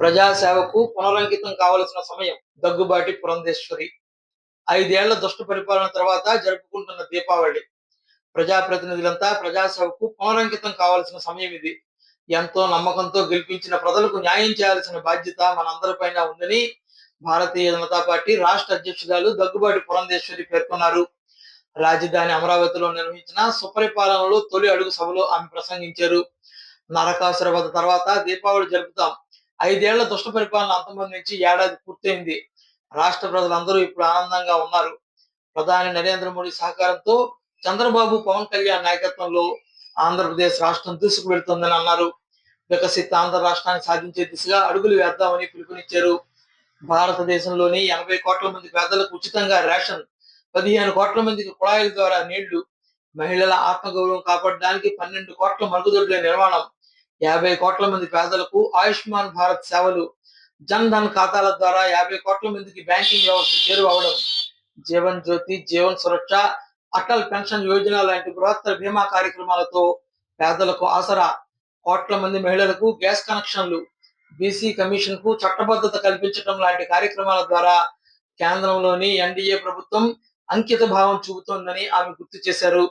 ప్రజాసేవకు పునరంకితం కావలసిన సమయం దగ్గుబాటి పురంధేశ్వరి. ఐదేళ్ళ దుష్ట పరిపాలన తర్వాత జరుపుకుంటున్న దీపావళి. ప్రజాప్రతినిధులంతా ప్రజాసేవకు పునరంకితం కావాల్సిన సమయం ఇది. ఎంతో నమ్మకంతో గెలిపించిన ప్రజలకు న్యాయం చేయాల్సిన బాధ్యత మనందరిపైన ఉందని భారతీయ జనతా పార్టీ రాష్ట్ర అధ్యక్షురాలు దగ్గుబాటి పురంధేశ్వరి పేర్కొన్నారు. రాజధాని అమరావతిలో నిర్వహించిన సుపరిపాలనలో తొలి అడుగు సభలో ఆమె ప్రసంగించారు. నరకాసుర వద్ద తర్వాత దీపావళి జరుపుతాం. ఐదేళ్ళ దుష్ట పరిపాలన అంతమందించి ఏడాది పూర్తయింది. రాష్ట్ర ప్రజలందరూ ఇప్పుడు ఆనందంగా ఉన్నారు. ప్రధాని నరేంద్ర మోడీ సహకారంతో చంద్రబాబు పవన్ కళ్యాణ్ నాయకత్వంలో ఆంధ్రప్రదేశ్ రాష్ట్రం దూసుకువెళ్తోందని అన్నారు. వికసిత ఆంధ్ర రాష్ట్రాన్ని సాధించే దిశగా అడుగులు వేద్దామని పిలుపునిచ్చారు. భారతదేశంలోని ఎనభై కోట్ల మంది పేదలకు ఉచితంగా రేషన్ పదిహేను కోట్ల మందికి కుళాయిల ద్వారా నీళ్ళు మహిళల ఆత్మగౌరవం కాపాడడానికి పన్నెండు కోట్ల మరుగుదొడ్ల నిర్మాణం యాభై కోట్ల మంది పేదలకు ఆయుష్మాన్ భారత్ సేవలు జన్ ధన్ ఖాతాల ద్వారా యాభై కోట్ల మందికి బ్యాంకింగ్ వ్యవస్థ చేరువవడం జీవన్ జ్యోతి జీవన్ సురక్ష అటల్ పెన్షన్ యోజన లాంటి బృహత్తర బీమా కార్యక్రమాలతో పేదలకు ఆసరా. కోట్ల మంది మహిళలకు గ్యాస్ కనెక్షన్లు బీసీ కమిషన్కు చట్టబద్ధత కల్పించడం లాంటి కార్యక్రమాల ద్వారా కేంద్రంలోని ఎన్డీఏ ప్రభుత్వం అంకిత భావం చూపుతోందని ఆమె గుర్తు చేశారు.